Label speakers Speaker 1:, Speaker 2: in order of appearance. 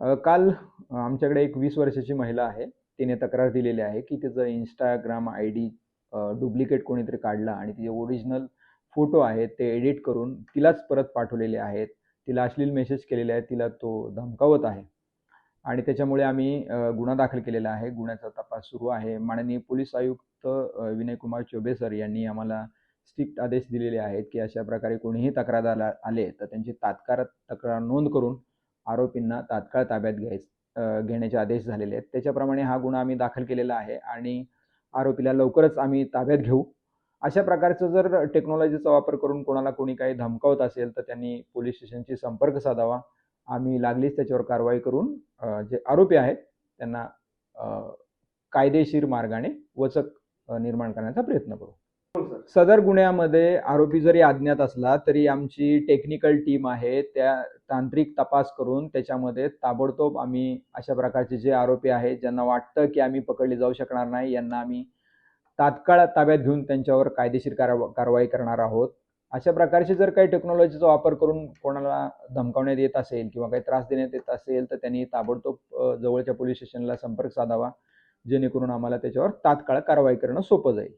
Speaker 1: काल आमच्याकडे एक वीस वर्षाची महिला आहे. तिने तक्रार दिलेली आहे की तिचं इंस्टाग्राम आय डी डुप्लिकेट कोणीतरी काढला आणि तिचे ओरिजिनल फोटो आहेत ते एडिट करून तिलाच परत पाठवलेले आहेत. तिला अश्लील मेसेज केलेले आहेत. तिला तो धमकावत आहे. आणि त्याच्यामुळे आम्ही गुन्हा दाखल केलेला आहे. गुन्ह्याचा तपास सुरू आहे. माननीय पोलीस आयुक्त विनयकुमार चोबे सर यांनी आम्हाला स्ट्रिक्ट आदेश दिलेले आहेत की अशा प्रकारे कोणीही तक्रार आले तर त्यांची तात्काळ तक्रार नोंद करून आरोपींना तात्काळ ताब्यात घ्यायच घेण्याचे आदेश झालेले आहेत. त्याच्याप्रमाणे हा गुन्हा आम्ही दाखल केलेला आहे आणि आरोपीला लवकरच आम्ही ताब्यात घेऊ. अशा प्रकारचं जर टेक्नॉलॉजीचा वापर करून कोणाला कोणी काही धमकावत असेल तर त्यांनी पोलीस स्टेशनशी संपर्क साधावा. आम्ही लागलीच त्याच्यावर कारवाई करून जे आरोपी आहेत त्यांना कायदेशीर मार्गाने वचक निर्माण करण्याचा प्रयत्न करू. सदर गुन्ह्यामध्ये आरोपी जरी अज्ञात असला तरी आमची टेक्निकल टीम आहे त्या तांत्रिक तपास करून त्याच्यामध्ये ताबडतोब आम्ही अशा प्रकारचे जे आरोपी आहेत ज्यांना वाटतं की आम्ही पकडले जाऊ शकणार नाही यांना आम्ही तात्काळ ताब्यात घेऊन त्यांच्यावर कायदेशीर कारवा कारवाई करणार आहोत. अशा प्रकारचे जर काही टेक्नॉलॉजीचा वापर करून कोणाला धमकावण्यात येत असेल किंवा काही त्रास देण्यात येत असेल तर त्यांनी ताबडतोब जवळच्या पोलीस स्टेशनला संपर्क साधावा जेणेकरून आम्हाला त्याच्यावर तात्काळ कारवाई करणं सोपं जाईल.